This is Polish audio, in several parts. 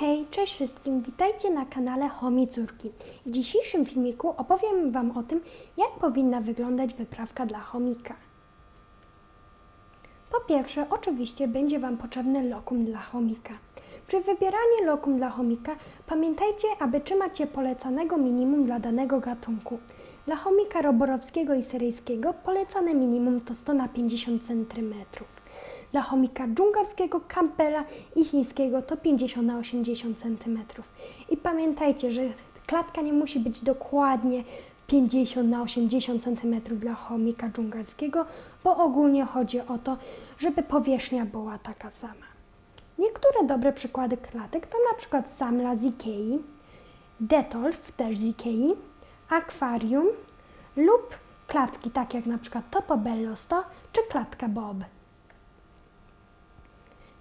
hej, cześć wszystkim, witajcie na kanale Homi Córki. W dzisiejszym filmiku opowiem Wam o tym, jak powinna wyglądać wyprawka dla chomika. Po pierwsze, oczywiście będzie Wam potrzebny lokum dla chomika. Przy wybieraniu lokum dla chomika pamiętajcie, aby trzymać je polecanego minimum dla danego gatunku. Dla chomika roborowskiego i syryjskiego polecane minimum to 100 na 50 cm. Dla chomika dżungarskiego, kampela i chińskiego to 50 na 80 cm. I pamiętajcie, że klatka nie musi być dokładnie 50 na 80 cm dla chomika dżungarskiego, bo ogólnie chodzi o to, żeby powierzchnia była taka sama. Niektóre dobre przykłady klatek to na przykład Samla z Ikei, Detolf też z Ikei, akwarium lub klatki takie jak na przykład Topobello 100 czy klatka Bob.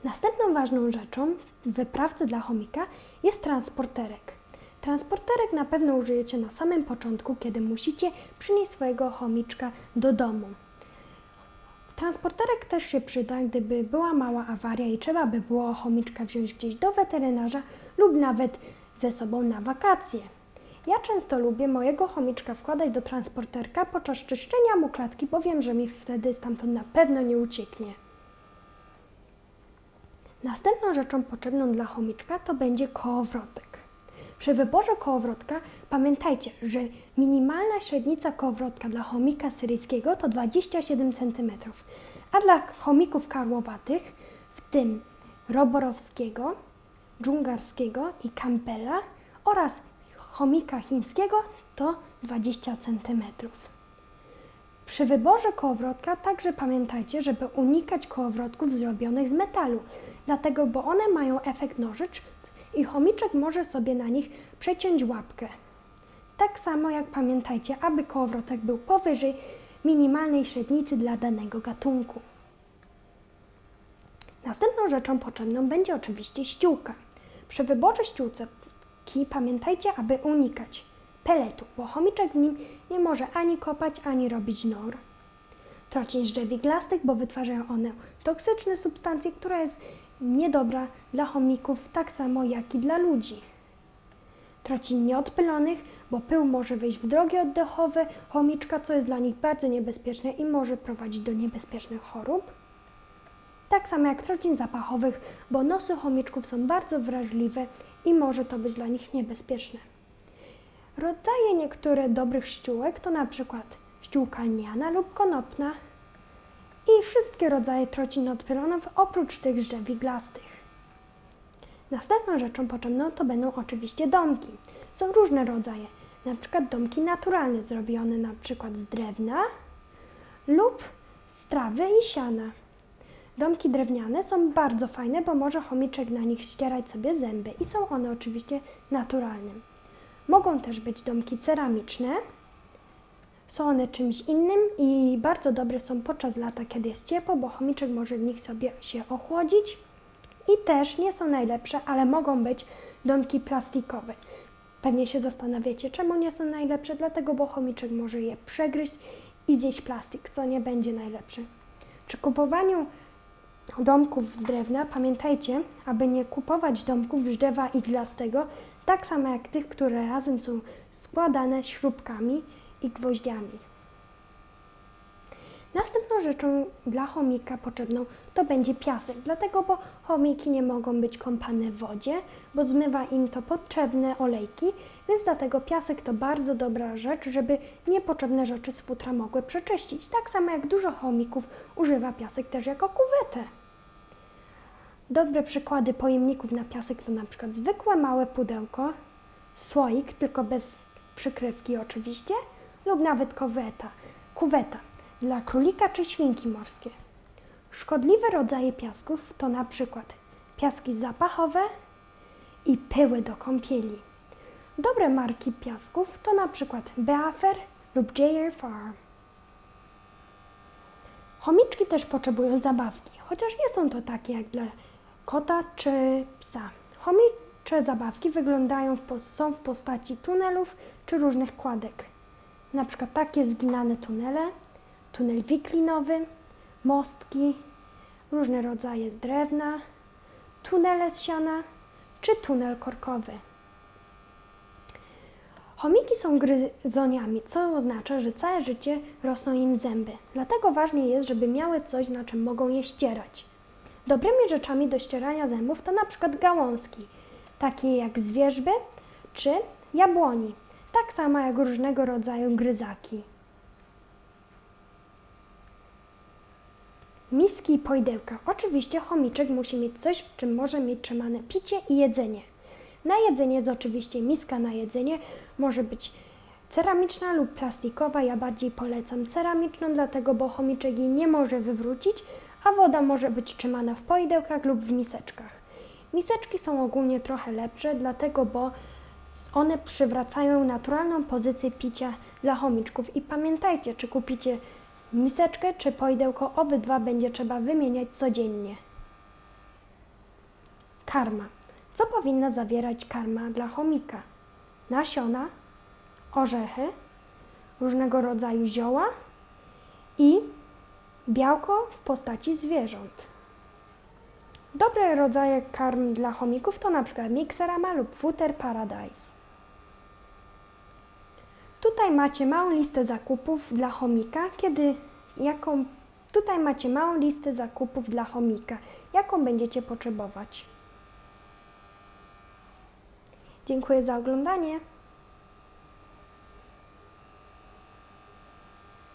Następną ważną rzeczą w wyprawce dla chomika jest transporterek. Transporterek na pewno użyjecie na samym początku, kiedy musicie przynieść swojego chomiczka do domu. Transporterek też się przyda, gdyby była mała awaria i trzeba by było chomiczka wziąć gdzieś do weterynarza lub nawet ze sobą na wakacje. Ja często lubię mojego chomiczka wkładać do transporterka podczas czyszczenia mu klatki, bo wiem, że mi wtedy stamtąd na pewno nie ucieknie. Następną rzeczą potrzebną dla chomiczka to będzie kołowrotek. Przy wyborze kołowrotka pamiętajcie, że minimalna średnica kołowrotka dla chomika syryjskiego to 27 cm, a dla chomików karłowatych, w tym roborowskiego, dżungarskiego i kampela oraz chomika chińskiego to 20 cm. Przy wyborze kołowrotka także pamiętajcie, żeby unikać kołowrotków zrobionych z metalu, dlatego bo one mają efekt nożycz i chomiczek może sobie na nich przeciąć łapkę. Tak samo jak pamiętajcie, aby kołowrotek był powyżej minimalnej średnicy dla danego gatunku. Następną rzeczą potrzebną będzie oczywiście ściółka. Przy wyborze ściółki pamiętajcie, aby unikać peletu, bo chomiczek w nim nie może ani kopać, ani robić nor. Trocin z drzew iglastych, bo wytwarzają one toksyczne substancje, która jest niedobra dla chomików, tak samo jak i dla ludzi. Trocin nieodpylonych, bo pył może wejść w drogi oddechowe chomiczka, co jest dla nich bardzo niebezpieczne i może prowadzić do niebezpiecznych chorób. Tak samo jak trocin zapachowych, bo nosy chomiczków są bardzo wrażliwe i może to być dla nich niebezpieczne. Rodzaje niektóre dobrych ściółek to na przykład ściółka lniana lub konopna i wszystkie rodzaje trocin odpylonów oprócz tych z drzew iglastych. Następną rzeczą potrzebną to będą oczywiście domki. Są różne rodzaje, na przykład domki naturalne zrobione na przykład z drewna lub z trawy i siana. Domki drewniane są bardzo fajne, bo może chomiczek na nich ścierać sobie zęby i są one oczywiście naturalne. Mogą też być domki ceramiczne. Są one czymś innym i bardzo dobre są podczas lata, kiedy jest ciepło, bo chomiczek może w nich sobie się ochłodzić. I też nie są najlepsze, ale mogą być domki plastikowe. Pewnie się zastanawiacie, czemu nie są najlepsze, dlatego bo chomiczek może je przegryźć i zjeść plastik, co nie będzie najlepsze. Przy kupowaniu domków z drewna pamiętajcie, aby nie kupować domków z drzewa iglastego, tak samo jak tych, które razem są składane śrubkami i gwoździami. Następną rzeczą dla chomika potrzebną to będzie piasek, dlatego bo chomiki nie mogą być kąpane w wodzie, bo zmywa im to potrzebne olejki, więc dlatego piasek to bardzo dobra rzecz, żeby niepotrzebne rzeczy z futra mogły przeczyścić. Tak samo jak dużo chomików używa piasek też jako kuwetę. Dobre przykłady pojemników na piasek to na przykład zwykłe małe pudełko, słoik, tylko bez przykrywki oczywiście, lub nawet koweta, kuweta dla królika czy świnki morskie. Szkodliwe rodzaje piasków to na przykład piaski zapachowe i pyły do kąpieli. Dobre marki piasków to na przykład lub JR Farm. Chomiczki też potrzebują zabawki, chociaż nie są to takie jak dla kota czy psa. Chomicze zabawki wyglądają w, są w postaci tunelów czy różnych kładek. Na przykład takie zginane tunele, tunel wiklinowy, mostki, różne rodzaje drewna, tunele z siana czy tunel korkowy. Chomiki są gryzoniami, co oznacza, że całe życie rosną im zęby. Dlatego ważne jest, żeby miały coś, na czym mogą je ścierać. Dobrymi rzeczami do ścierania zębów to na przykład gałązki, takie jak z wierzby czy jabłoni, tak samo jak różnego rodzaju gryzaki. Miski i pojdełka. Oczywiście chomiczek musi mieć coś, w czym może mieć trzymane picie i jedzenie. Na jedzenie jest oczywiście miska na jedzenie, może być ceramiczna lub plastikowa. Ja bardziej polecam ceramiczną, dlatego bo chomiczek jej nie może wywrócić, a woda może być trzymana w pojdełkach lub w miseczkach. Miseczki są ogólnie trochę lepsze, dlatego bo one przywracają naturalną pozycję picia dla chomiczków. I pamiętajcie, czy kupicie miseczkę czy pojdełko, obydwa będzie trzeba wymieniać codziennie. Karma. Co powinna zawierać karma dla chomika? Nasiona, orzechy, różnego rodzaju zioła i białko w postaci zwierząt. Dobre rodzaje karm dla chomików to przykład Mixerama lub Futer Paradise. Tutaj macie małą listę zakupów dla chomika, kiedy jaką tutaj macie małą listę zakupów dla chomika, jaką będziecie potrzebować. Dziękuję za oglądanie.